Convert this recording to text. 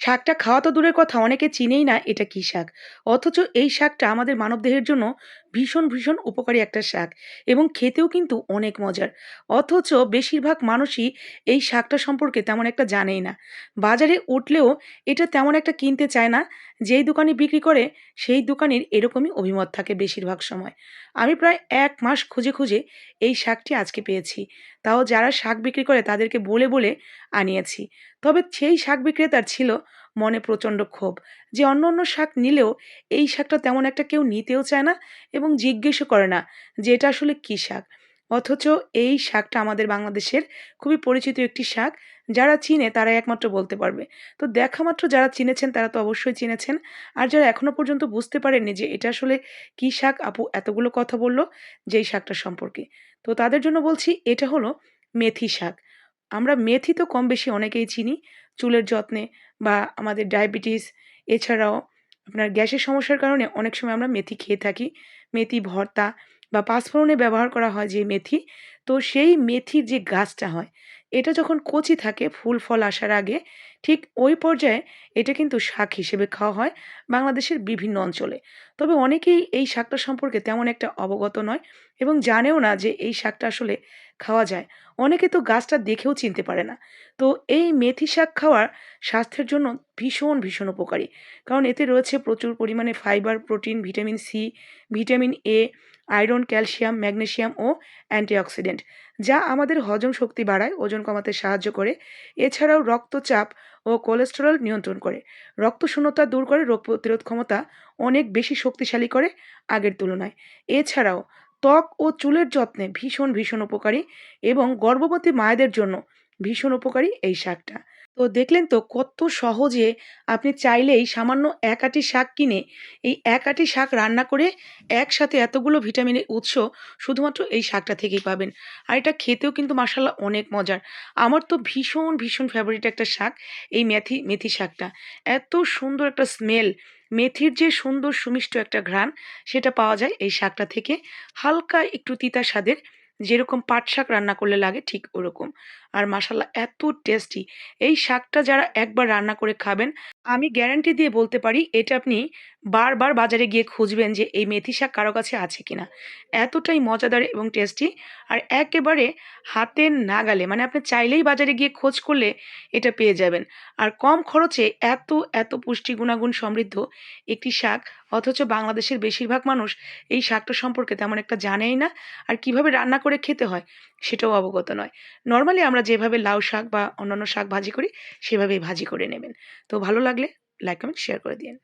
শাকটা খাওয়া তো দূরের কথা, অনেকে চিনেই না এটা কী শাক। অথচ এই শাকটা আমাদের মানবদেহের জন্য ভীষণ ভীষণ উপকারী একটা শাক এবং খেতেও কিন্তু অনেক মজার। অথচ বেশিরভাগ মানুষই এই শাকটা সম্পর্কে তেমন একটা জানেই না। বাজারে উঠলেও এটা তেমন একটা কিনতে চায় না, যেই দোকানে বিক্রি করে সেই দোকানের এরকমই অভিমত থাকে বেশিরভাগ সময়। আমি প্রায় এক মাস খুঁজে খুঁজে এই শাকটি আজকে পেয়েছি। তাও যারা শাক বিক্রি করে তাদেরকে বলে বলে আনিয়েছি। তবে সেই শাক বিক্রেতার ছিল মনে প্রচণ্ড ক্ষোভ যে অন্য অন্য শাক নিলেও এই শাকটা তেমন একটা কেউ নিতেও চায় না এবং জিজ্ঞেসও করে না যে এটা আসলে কী শাক। অথচ এই শাকটা আমাদের বাংলাদেশের খুবই পরিচিত একটি শাক। যারা চিনে তারাই একমাত্র বলতে পারবে। তো দেখা মাত্র যারা চিনেছেন তারা তো অবশ্যই চিনেছেন। আর যারা এখনও পর্যন্ত বুঝতে পারেননি যে এটা আসলে কী শাক, আপু এতগুলো কথা বলল যেই শাকটা সম্পর্কে। তো তাদের জন্য বলছি এটা হলো মেথি শাক। আমরা মেথি তো কম বেশি অনেকেই চিনি। চুলের যত্নে বা আমাদের ডায়াবেটিস, এছাড়াও আপনার গ্যাসের সমস্যার কারণে অনেক সময় আমরা মেথি খেয়ে থাকি। মেথি, ভর্তা বা পাঁচফোড়নে ব্যবহার করা হয় যে মেথি। তো সেই মেথির যে গাছটা হয় এটা যখন কচি থাকে, ফুল ফল আসার আগে, ঠিক ওই পর্যায়ে এটা কিন্তু শাক হিসেবে খাওয়া হয় বাংলাদেশের বিভিন্ন অঞ্চলে। তবে অনেকেই এই শাকটা সম্পর্কে তেমন একটা অবগত নয় এবং জানেও না যে এই শাকটা আসলে খাওয়া যায়। অনেকে তো গাছটা দেখেও চিনতে পারে না। তো এই মেথি শাক খাওয়ার স্বাস্থ্যের জন্য ভীষণ ভীষণ উপকারী। কারণ এতে রয়েছে প্রচুর পরিমাণে fibre protein vitamin C vitamin A iron, calcium magnesium O antioxidant, যা আমাদের হজম শক্তি বাড়ায়, ওজন কমাতে সাহায্য করে। এছাড়াও রক্তচাপ ও কোলেস্টেরল নিয়ন্ত্রণ করে। রক্ত শূন্যতা দূর করে রোগ প্রতিরোধ ক্ষমতা অনেক বেশি শক্তিশালী করে আগের তুলনায়। এছাড়াও ত্বক ও চুলের যত্নে ভীষণ ভীষণ উপকারী এবং গর্ভবতী মায়েদের জন্য ভীষণ উপকারী এই শাকটা। তো দেখলেন তো কত সহজে আপনি চাইলেই সামান্য এক আঁটি শাক কিনে এই এক আঁটি শাক রান্না করে একসাথে এতগুলো ভিটামিনের উৎস শুধুমাত্র এই শাকটা থেকেই পাবেন। আর এটা খেতেও কিন্তু মাসাল্লাহ অনেক মজার। আমার তো ভীষণ ভীষণ ফেভারিট একটা শাক এই মেথি মেথি শাকটা। এত সুন্দর একটা স্মেল মেথির যে সুন্দর সুমিষ্ট একটা ঘ্রাণ সেটা পাওয়া যায় এই শাকটা থেকে। হালকা একটু তিতা স্বাদের যেরকম পাট শাক রান্না করলে লাগে ঠিক ওরকম। আর মাসাল্লাহ এত টেস্টি। এই শাকটা যারা একবার রান্না করে খাবেন, আমি গ্যারান্টি দিয়ে বলতে পারি, এটা আপনি বারবার বাজারে গিয়ে খুঁজবেন যে এই মেথি শাক কারও কাছে আছে কিনা। এতটাই মজাদার এবং টেস্টি। আর একেবারে হাতের নাগালে মানে আপনি চাইলেই বাজারে গিয়ে খোঁজ করলে এটা পেয়ে যাবেন। আর কম খরচে এত এত পুষ্টি গুণাগুণ সমৃদ্ধ একটি শাক, অথচ বাংলাদেশের বেশিরভাগ মানুষ এই শাকটা সম্পর্কে তেমন একটা জানেই না। আর কীভাবে রান্না করে খেতে হয়, সেটাও অবগত নয়। নর্মালি আমরা যেভাবে লাউ শাক বা অন্যান্য শাক ভাজি করি, সেভাবেই ভাজি করে নেবেন। তো ভালো লাগলে লাইক কমেন্ট শেয়ার করে দিন